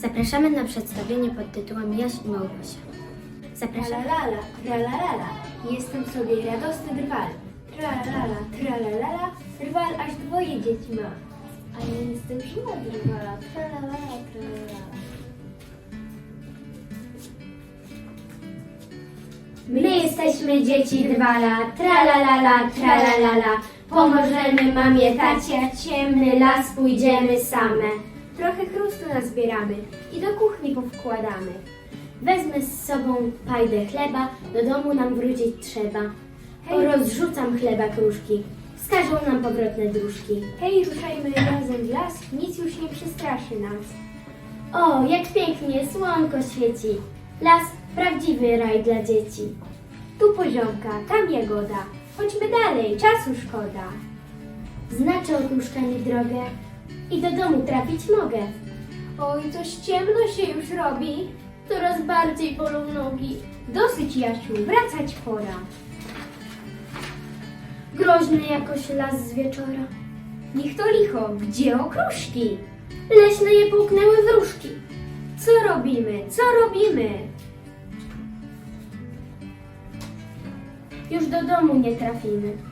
Zapraszamy na przedstawienie pod tytułem Jaś i Małgosia. Zapraszamy. Tralalala, tralalala, jestem sobie radosny drwal. Tralalala, tralalala, drwal aż dwoje dzieci ma. A ja jestem siła drwala, tralalala, tralalala. My jesteśmy dzieci Drwala, tralalala, tralalala. Pomożemy mamie, tacie, w ciemny las pójdziemy same. Trochę chrustu nazbieramy i do kuchni powkładamy. Wezmę z sobą pajdę chleba, do domu nam wrócić trzeba. Hej. Rozrzucam chleba kruszki, wskażą nam powrotne dróżki. Hej, ruszajmy razem w las, nic już nie przestraszy nas. O, jak pięknie słonko świeci. Las, prawdziwy raj dla dzieci. Tu poziomka, tam jagoda. Chodźmy dalej, czasu szkoda. Znaczę okruszkami drogę i do domu trafić mogę. Oj, coś ciemno się już robi. Coraz bardziej bolą nogi. Dosyć, Jasiu, wracać pora. Groźny jakoś las z wieczora. Niech to licho, gdzie okruszki? Leśne je połknęły wróżki. Co robimy, co robimy? Już do domu nie trafimy.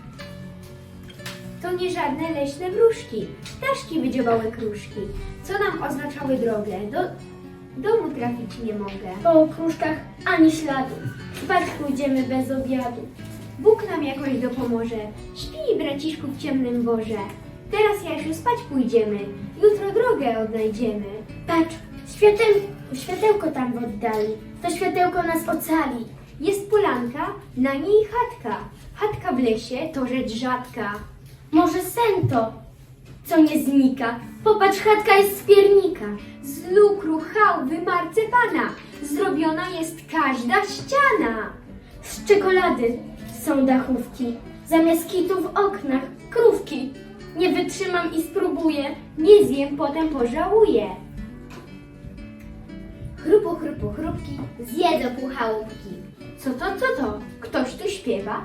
To nie żadne leśne wróżki. Ptaszki wydziobały kruszki. Co nam oznaczały drogę? Do domu trafić nie mogę. Po okruszkach ani śladu. Spać pójdziemy bez obiadu. Bóg nam jakoś dopomoże. Śpij, braciszku, w ciemnym borze. Teraz, Jasiu, spać pójdziemy. Jutro drogę odnajdziemy. Patrz, świateł, światełko tam w oddali. To światełko nas ocali. Jest polanka, na niej chatka. Chatka w lesie to rzecz rzadka. Może sen to, co nie znika. Popatrz, chatka jest z piernika. Z lukru, chałwy, marcepana zrobiona jest każda ściana. Z czekolady są dachówki. Zamiast kitów w oknach, krówki. Nie wytrzymam i spróbuję. Nie zjem, potem pożałuję. Chrupu, chrupu, chrupki, zjedzą pół chałupki. Co to, co to? Ktoś tu śpiewa?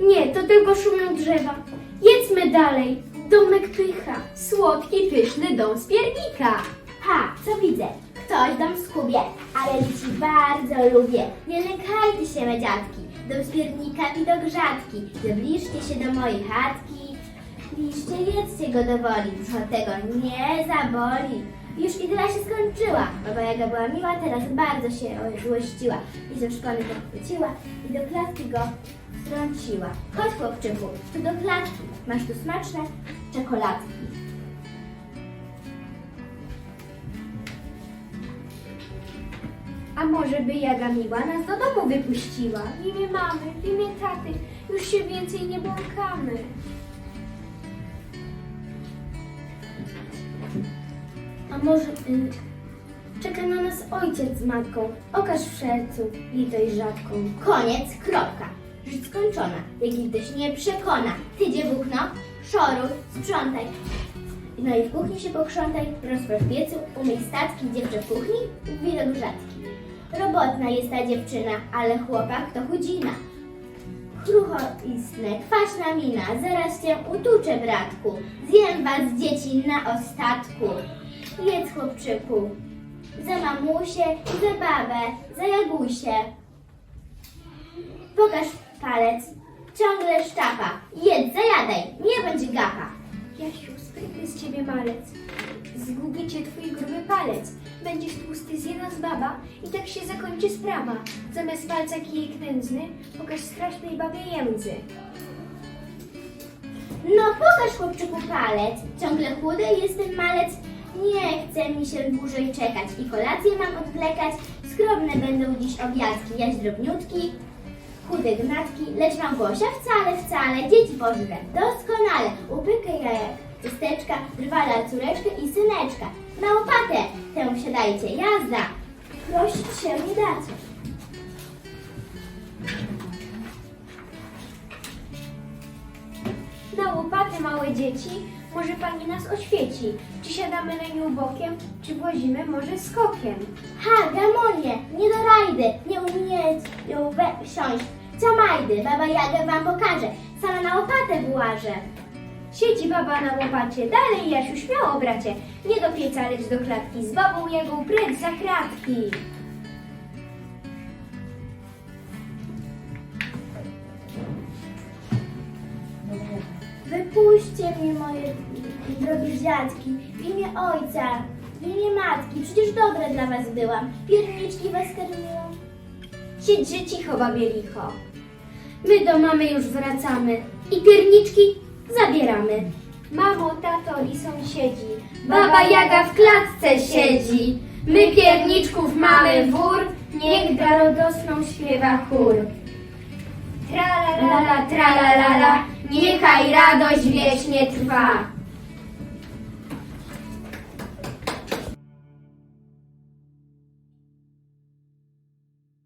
Nie, to tylko szumią drzewa. Jedźmy dalej, domek pycha. Słodki, pyszny dom z piernika. Ha, co widzę? Ktoś dom skubie, ale dzieci bardzo lubię. Nie lękajcie się, me dziadki. Do spiernika widok rzadki. Zbliżcie się do mojej chatki. Liście, jedzcie go do woli, brzuch od tego nie zaboli. Już idyllia się skończyła. Baba Jaga była miła, teraz bardzo się złościła. I ze szpony go chwyciła i do klatki go wtrąciła. Chodź chłopczyku, tu do klatki. Masz tu smaczne czekoladki. A może by Jaga Miła nas do domu wypuściła? W imię mamy, w imię taty, już się więcej nie błąkamy. A może y, czeka na nas ojciec z matką? Okaż w sercu litość rzadką. Koniec, kropka. Żyć skończona. Jeśli ktoś nie przekona, ty dziewuchno, szoruj, sprzątaj. No i w kuchni się pokrzątaj, rozprosz piecu, umyj statki, dziewczę w kuchni, widok rzadki. Robotna jest ta dziewczyna, ale chłopak to chudzina. Krucho istne, kwaśna mina, zaraz cię utuczę, bratku. Zjem was, dzieci, na ostatku. Jedz, chłopczyku, za mamusię, za babę, za jagusię. Pokaż palec, ciągle sztapa. Jedz, zajadaj, nie bądź gapa. Jasiu, sprytny z ciebie malec. Zgubi cię twój gruby palec. Będziesz tłusty, zje nas baba i tak się zakończy sprawa. Zamiast palca kijek nędzny, pokaż strasznej babie jędzy. No pokaż, chłopczyku, palec, ciągle chudy jest ten malec. Nie chce mi się dłużej czekać i kolację mam odwlekać. Skromne będą dziś obiadki, jaś drobniutki, chude gnatki, lecz Małgosia wcale, wcale dzieci pożre doskonale. Upykę jajek, ciasteczka, drwala córeczkę i syneczka. Na łopatę tę wsiadajcie, jazda, prosić się nie dacie. Na łopatę, małe dzieci, może pani nas oświeci. Czy siadamy na nią bokiem, czy włazimy może skokiem? Ha, gamonie, nie do rajdy, nie umieją we- wsiąść. Camajdy, baba Jaga wam pokaże, sama na łopatę włażę. Siedzi baba na łopacie, dalej Jasiu, śmiało bracie. Nie do pieca, lecz do klatki, z babą Jagą precz za kratki. Wypuśćcie mnie, moje drogie dziadki, w imię ojca, w imię matki. Przecież dobre dla was byłam. Pierniczki was karmiłam. Siedźże cicho, babie licho. My do mamy już wracamy i pierniczki zabieramy. Mamo, tato i sąsiedzi, Baba Jaga w klatce siedzi, my pierniczków mamy wór, niech da radosną śpiewa chór. Tra la la la, Lala, tralalala, niechaj radość wiecznie trwa.